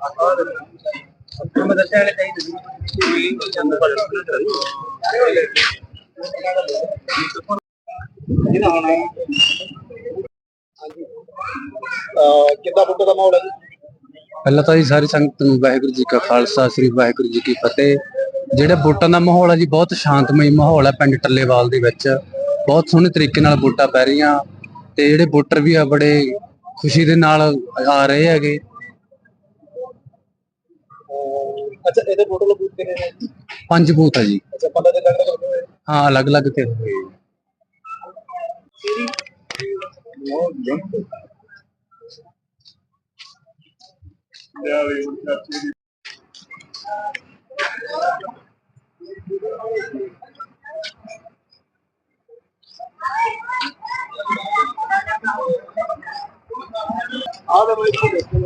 ਮੈਂ ਦੱਸਿਆ ਵਾਲੇ ਚਾਹੀਦੇ ਸੀ ਚੰਦ ਪਰ ਜਿਹਨਾਂ ਹੋਣਾ ਕਿੱਦਾਂ ਬੁੱਟੋ ਦਾ ਮਾਹੌਲ ਹੈ ਜੀ? ਪਹਿਲਾਂ ਤਾਂ ਜੀ ਸਾਰੀ ਸੰਗਤ ਨੂੰ ਵਾਹਿਗੁਰੂ ਜੀ ਕਾ ਖਾਲਸਾ, ਸ੍ਰੀ ਵਾਹਿਗੁਰੂ ਜੀ ਕੀ ਫਤਿਹ। ਜਿਹੜਾ ਵੋਟਾਂ ਦਾ ਮਾਹੌਲ ਹੈ ਜੀ, ਬਹੁਤ ਸ਼ਾਂਤਮਈ ਮਾਹੌਲ ਹੈ ਪਿੰਡ ਟੱਲੇਵਾਲ ਦੇ ਵਿੱਚ। ਬਹੁਤ ਸੋਹਣੇ ਤਰੀਕੇ ਨਾਲ ਵੋਟਾਂ ਪੈ ਰਹੀਆਂ ਤੇ ਜਿਹੜੇ ਵੋਟਰ ਵੀ ਆ, ਬੜੇ ਖੁਸ਼ੀ ਦੇ ਨਾਲ ਆ ਰਹੇ ਹੈਗੇ। ਅੱਛਾ ਇਹਦੇ ਫੋਟੋ ਲੋ ਬੂਥ ਕਿੰਨੇ ਨੇ? ਪੰਜ ਬੂਥ ਆ ਜੀ। ਅੱਛਾ ਪਤਾ ਤੇ ਲੱਗਦਾ ਹੋਏ ਹਾਂ ਅਲੱਗ-ਅਲੱਗ ਤੇ। ਹੋਏ ਆਹ ਦੇ ਬਾਈ ਦੇਖੋ